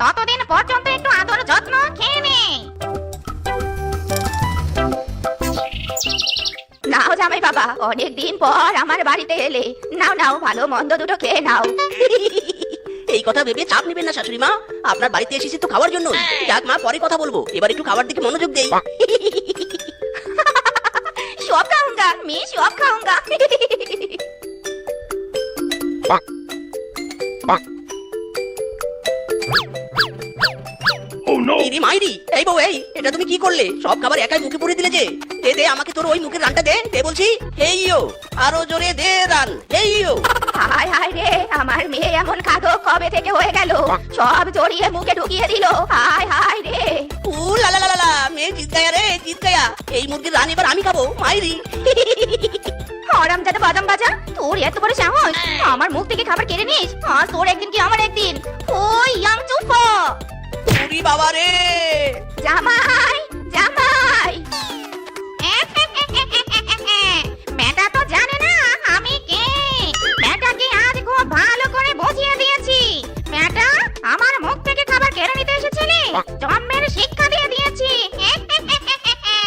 ততদিন পর্যন্ত একটু আদর যত্ন খেয়ে নে। নাও জামাই বাবা অনেক দিন পর আমার বাড়িতে এলে। নাও নাও ভালো মন্দ দুটো খেয়ে নাও। এই কথা ভেবে চাপ নেবেন না শাশুড়ি মা। আপনার বাড়িতে এসেছি তো খাওয়ার জন্য। যাক মা পরে কথা বলব। এবার একটু খাবার দিকে মনোযোগ দেই। সব খাওঙ্গা মেয়ে সব খাওঙ্গা ইরি মাইরি। এই বউ এই এটা তুমি কি করলে? সব খাবার একাই মুখে পুরে দিলে যে। দে দে আমাকে তোর ওই মুখের রানটা দে। দে বলছি হেইও আরও জোরে দে রান হেইও হায় হায় রে আমার মেয়ে এমন কাঁদো কবে থেকে হয়ে গেল? সব জড়িয়ে মুখে ঢুকিয়ে দিল। হায় হায় রে। উ লা লা লা লা মেয়ে জিত গায়া রে জিত গায়া এই মুরগির রান এবার আমি খাব মাইরি। হরাম যাতে বাদাম বাজা তোর এত বড় সাহস? আমার মুখ থেকে খাবার কেড়ে নিস? তোর একদিন কি আমার একদিন? ওই ইয়াং চুপ বাবা রে। জামাই